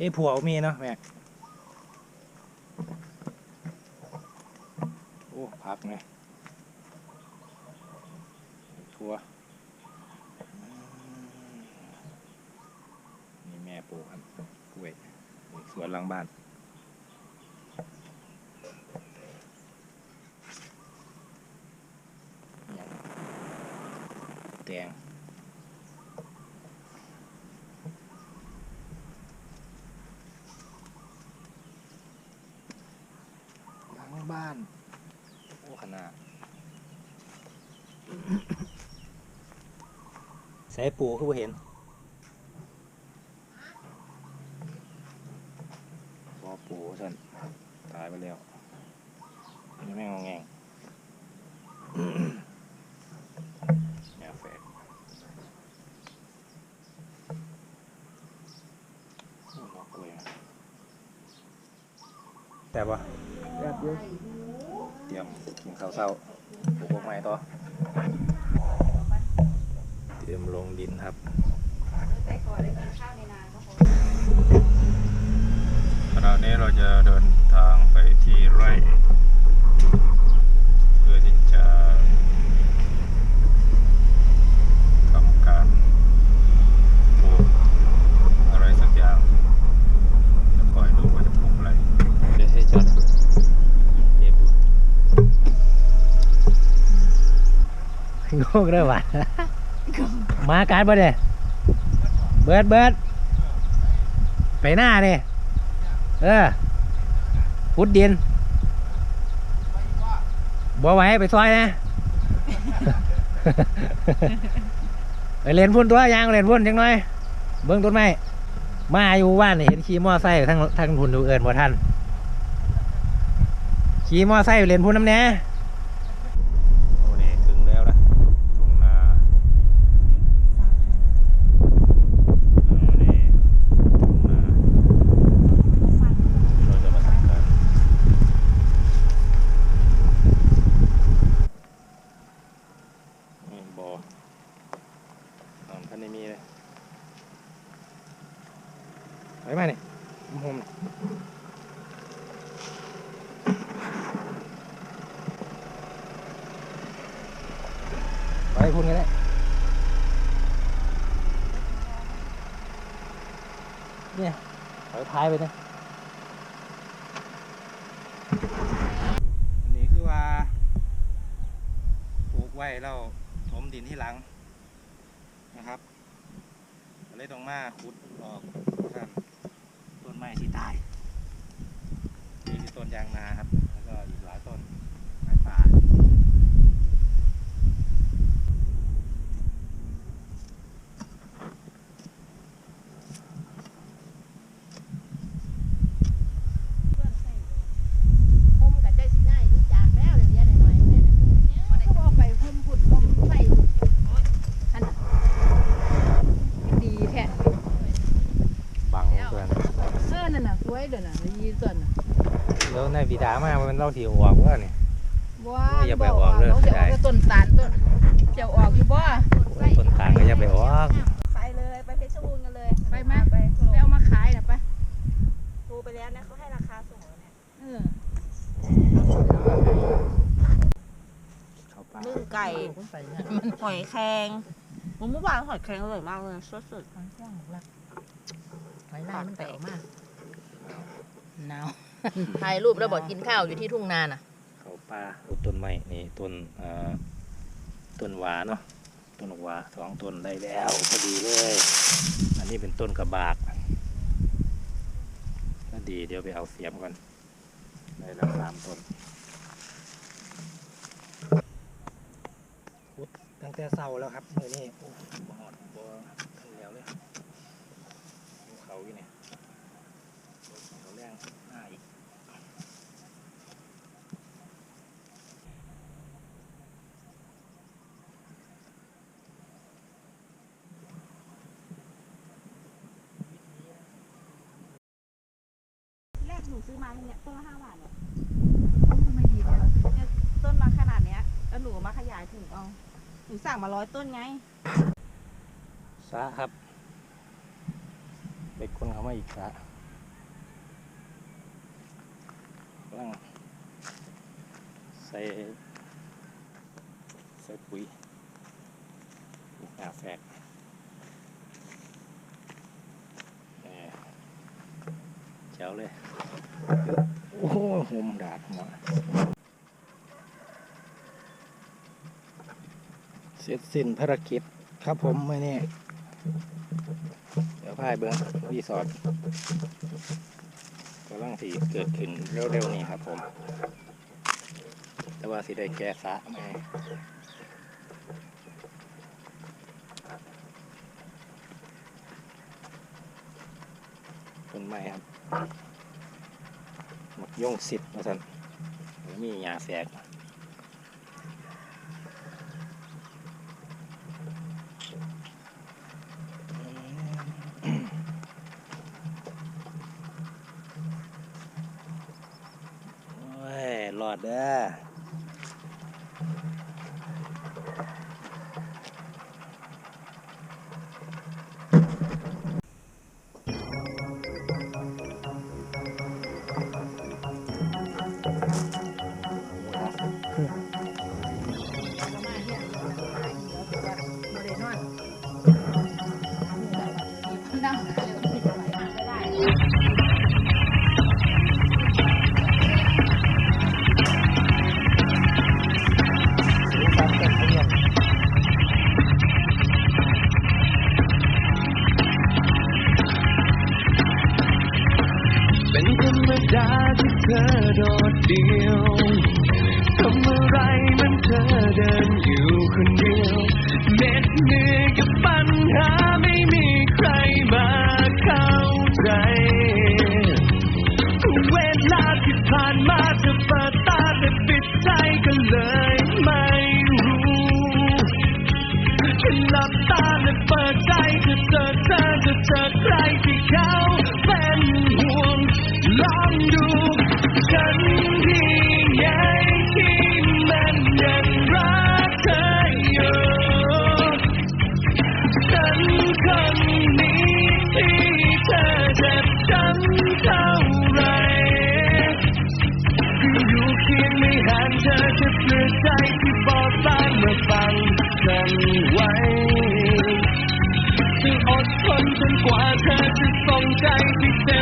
เอ้ผัวมีเนาะแม่โอ้พักไงทัวมนี่แม่ปลูกครับกล้วยสวนหลังบ้านยังแตง หลังบ้านโอ้ขนาดใส่ปูคือบ่เห็นบอปูท่านตายไปแล้วนี่แม่งงแงงแม่แฝกโอ้ดอกกล้วยอะแต่ว่า แบบเยอะ เตรียมกินข้าวเช้าปลูกพวกไม้ต่อ เตรียมลงดินครับแต่ก่อนได้กินข้าวในนาก็พอขณะนี้เราจะเดินทางไปที่ไร่ เพื่อที่จะทำการปลูกอะไรสักอย่างจะคอยดูว่าจะปลูกอะไรเดี๋ยวให้จอดเย็บ งงเลยว่ะมาการบ่เนี่ยเบิดเบิดไปหน้าเนี่ยเออพุดดินบ่ไหวไปซอยนะไปเล่นพุ่นตัวยางเล่นพุ่นจังหน่อย เบิ่งต้นไม้มาอยู่บ้านนี่เห็นขี่มอไซค์ทั้งทั้งพุ่นดูเอินบ่ทันขี่มอไซค์ไปเล่นพุ่นน้ำแหน่ โอ้นี่ถึงแล้วนะทุ่งนาโอ้นี่ทุ่งนาเราจะมาทำการนี่บ่อน้ำท่านไม่มีเลยไปมาเนี่ยมุม ไปพุ่นกันได้เนี่ยถอยท้ายไปนะอันนี้คือว่าปลูกไว้แล้วถมดินที่หลังนะครับเลยต้องมาขุดออกท่านต้นไม้ที่ตายนี่คือต้นยางนาครับแล้วก็อีกหลายต้นไม้ป่า ห่มกับใจสิง่ายรู้จักแล้วเดี๋ยวนี้หน่อยๆเนี่ยมันก็บอกไปห่มผุดห่มใส่อันน่ะดีแท้ บังเพื่อน เออนั่นน่ะสวยเด้อน่ะดีส่วนน่ะ แล้วในบิดามามันเล่าที่ออกว่าเนี่ย ว้าอย่าไปออกเลยจะออกแต่ต้นตาลต้นจะออกอยู่บ่ต้นตาลก็อย่าไปออกไปเลยไปเพชรบูรณ์กันเลย ไปไหมไปไปเอามาขายน่ะไปโทรไปแล้วนะเขาให้ราคาส่งแล้วเนี่ยเออเขาป่านึ่งไก่หอยแครงมันเมื่อวานหอยแครงอร่อยมากเลยสดสดหอยจ้างรักหอยลายมันแปลกมากหนาว ถ่ายรูปแล้วบอกกินข้าวอยู่ที่ทุ่งนาน่ะ เขาป่าปลูกต้นไม้นี่ต้นเอ่อต้นหวาเนาะต้นหวาสองต้นได้แล้วพอดีเลย อันนี้เป็นต้นกระบากก็ดีเดี๋ยวไปเอาเสียมก่อนได้แล้วสามต้นขุดตั้งแต่เสาแล้วครับมือนี่โอ้บ่หอดบ่ขึ้นแล้วเลยภูเขาอยู่เนี่ยเขาแรงหน้าอีก ซื้อมาเนี่ยต้นละห้าบาทเนี่ยไม่ดีเลยต้นมาขนาดเนี้ยแล้วหนูมาขยายถึงเอาหนูสั่งมาร้อยต้นไงสาครับ เด็กคนเขามาอีกสะกำลังใส่ใส่ปุ๋ยหนาแฝกเจ้าเลย โอ้โหหุมดาดหัวเสร็จสิ้นภารกิจครับผมไม่นี่เดี๋ยวพายเบิ้งรีสอร์ทกำลังสีเกิดขึ้นเร็วๆนี้ครับผม แต่ว่าสิได้แก้สะไหมต้นไม้ครับ หมกย่งสิบมาสันมีหยาแสกโอ้ยรอดเด้อ สีสันเป็นขยันเป็นธรรมดาที่เธอโดดเดี่ยวทำอะไรมันเธอเดินอยู่คนเดียวเหน็ดเหนื่อยกับปัญหาไม่มี ง